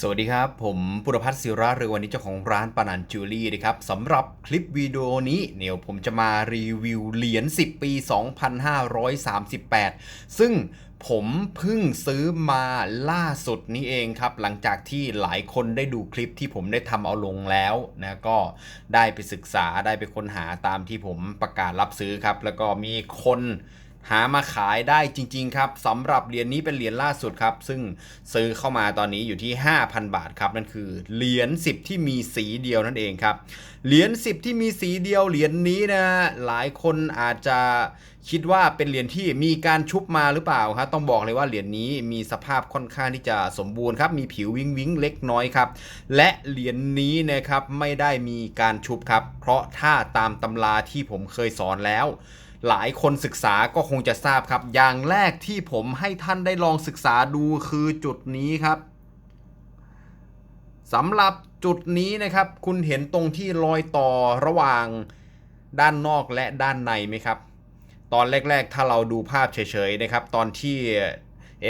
สวัสดีครับ ผมปุรพัฒน์ศิระเรือวันนี้เจ้าของร้านปานันจูลี่นะครับสำหรับคลิปวิดีโอนี้เนี่ยผมจะมารีวิวเหรียญ10 ปี 2538 ซึ่งผมเพิ่งซื้อมาล่าสุดนี้เองครับ หลังจากที่หลายคนได้ดูคลิปที่ผมได้ทำเอาลงแล้วนะก็ได้ไปศึกษาได้ไปค้นหาตามที่ผมประกาศรับซื้อครับ แล้วก็มีคน หามาขายได้จริง ๆ ครับสำหรับเหรียญนี้เป็นเหรียญล่าสุดครับ ซึ่งซื้อเข้ามาตอนนี้อยู่ที่ 5,000 บาทครับนั่นคือเหรียญ10 ที่มีสีเดียวนั่นเองครับเหรียญ10 ที่มีสีเดียวเหรียญนี้นะหลายคนอาจจะคิดว่าเป็นเหรียญที่มีการชุบมาหรือเปล่าครับต้องบอกเลยว่าเหรียญนี้มีสภาพค่อนข้างที่จะสมบูรณ์ครับมีผิววิงวิงเล็กน้อยครับและเหรียญนี้นะครับไม่ได้มีการชุบครับ เพราะถ้าตามตำราที่ผมเคยสอนแล้ว หลายคนศึกษาก็คงจะทราบครับ อย่างแรกที่ผมให้ท่านได้ลองศึกษาดูคือจุดนี้ครับสำหรับจุดนี้นะครับ คุณเห็นตรงที่รอยต่อระหว่างด้านนอกและด้านในไหมครับ ตอนแรก ๆ ถ้าเราดูภาพเฉยๆนะครับ ตอนที่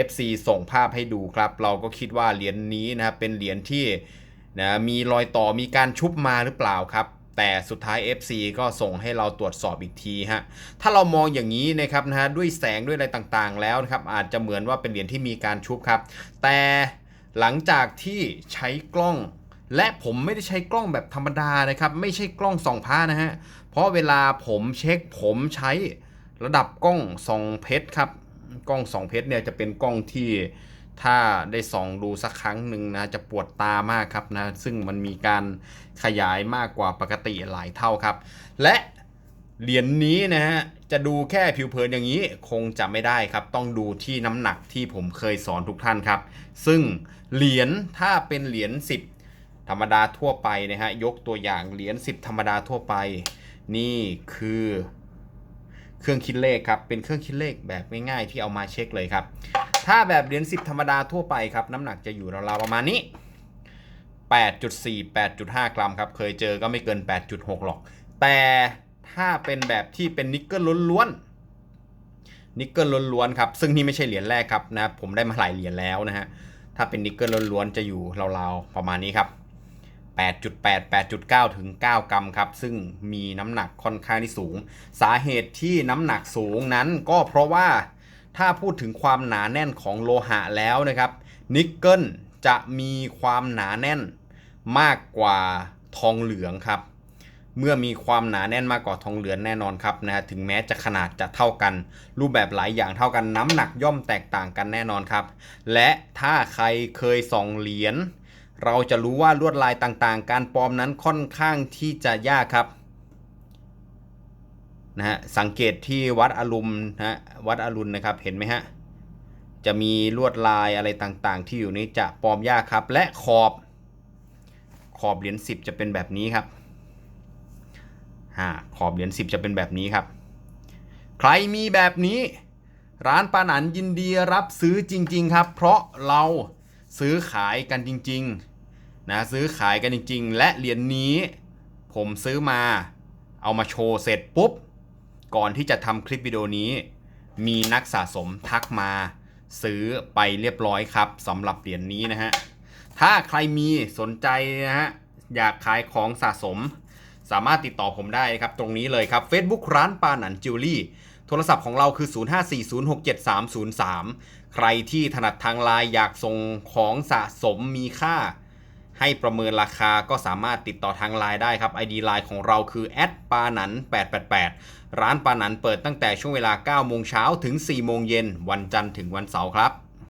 FC ส่งภาพให้ดูครับ เราก็คิดว่าเหรียญนี้นะครับเป็นเหรียญที่นะมีรอยต่อมีการชุบมาหรือเปล่าครับ แต่สุดท้าย FC ก็ส่งให้เราตรวจสอบอีกทีฮะ ถ้าเรามองอย่างนี้นะครับนะฮะด้วยแสงด้วยอะไรต่างๆ แล้วนะครับอาจจะเหมือนว่าเป็นเหรียญที่มีการชุบครับ แต่หลังจากที่ใช้กล้อง และผมไม่ได้ใช้กล้องแบบธรรมดานะครับ ไม่ใช่กล้องส่องผ้านะฮะ เพราะเวลาผมเช็คผมใช้ระดับกล้องส่องเพชรครับ กล้องส่องเพชรเนี่ยจะเป็นกล้องที่ ถ้าได้ส่องดูสักครั้งหนึ่งนะจะปวดตามากครับนะซึ่งมันมีการขยายมากกว่าปกติหลายเท่าครับ และเหรียญนี้นะฮะจะดูแค่ผิวเผินอย่างนี้คงจะไม่ได้ครับ ต้องดูที่น้ำหนักที่ผมเคยสอนทุกท่านครับ ซึ่งเหรียญถ้าเป็นเหรียญ10 ธรรมดาทั่วไปนะฮะยกตัวอย่างเหรียญ10 ธรรมดาทั่วไป นี่คือเครื่องคิดเลขครับเป็นเครื่องคิดเลขแบบง่ายๆที่เอามาเช็คเลยครับ ถ้าแบบเหรียญ10 ธรรมดาทั่วไปครับ น้ำหนักจะอยู่ราวๆประมาณนี้ 8.4 8.5 กรัมครับ เคยเจอก็ไม่เกิน 8.6 หรอก แต่ถ้าเป็นแบบที่เป็นนิกเกิลล้วนๆนิกเกิลล้วนๆครับ ซึ่งนี่ไม่ใช่เหรียญแรกครับนะผมได้มาหลายเหรียญแล้วนะฮะ ถ้าเป็นนิกเกิลล้วนๆจะอยู่ราวๆประมาณนี้ครับ8.8 8.9 ถึง 9 กรัมครับ ซึ่งมีน้ำหนักค่อนข้างที่สูง สาเหตุที่น้ำหนักสูงนั้นก็เพราะว่า ถ้าพูดถึงความหนาแน่นของโลหะแล้วนะครับ นิกเกิลจะมีความหนาแน่นมากกว่าทองเหลืองครับ เมื่อมีความหนาแน่นมากกว่าทองเหลืองแน่นอนครับนะถึงแม้จะขนาดจะเท่ากัน รูปแบบหลายอย่างเท่ากันน้ำหนักย่อมแตกต่างกันแน่นอนครับ และถ้าใครเคยส่องเหรียญเราจะรู้ว่าลวดลายต่างๆ การปลอมนั้นค่อนข้างที่จะยากครับ นะฮะสังเกตที่วัดอรุณนะฮะวัดอรุณนะครับเห็นไหมฮะจะมีลวดลายอะไรต่างๆ ที่อยู่นี้จะปลอมยากครับ และขอบขอบเหรียญ10จะเป็นแบบนี้ครับอ่าขอบเหรียญ10จะเป็นแบบนี้ครับ ใครมีแบบนี้ ร้านปานันยินดีรับซื้อจริง ๆครับ เพราะเราซื้อขายกันจริงๆนะซื้อขายกันจริง ๆ และเหรียญนี้ ผมซื้อมาเอามาโชว์เสร็จปุ๊บ ก่อนที่จะทำคลิปวิดีโอนี้ มีนักสะสมทักมาซื้อไปเรียบร้อยครับสำหรับเหรียญนี้นะฮะ ถ้าใครมีสนใจนะฮะ อยากขายของสะสม สามารถติดต่อผมได้ครับ ตรงนี้เลยครับ Facebook ร้านปาหนันจิวเวลรี่ โทรศัพท์ของเราคือ 0540673303 ใครที่ถนัดทางไลน์อยากส่งของสะสมมีค่า ให้ประเมินราคาก็สามารถติดต่อทางไลน์ได้ครับ ID ไลน์ของเราคือแอดปานัน888 ร้านปานันเปิดตั้งแต่ช่วงเวลา9โมงเช้าถึง 4 โมงเย็น วันจันทร์ถึงวันเสาร์ครับ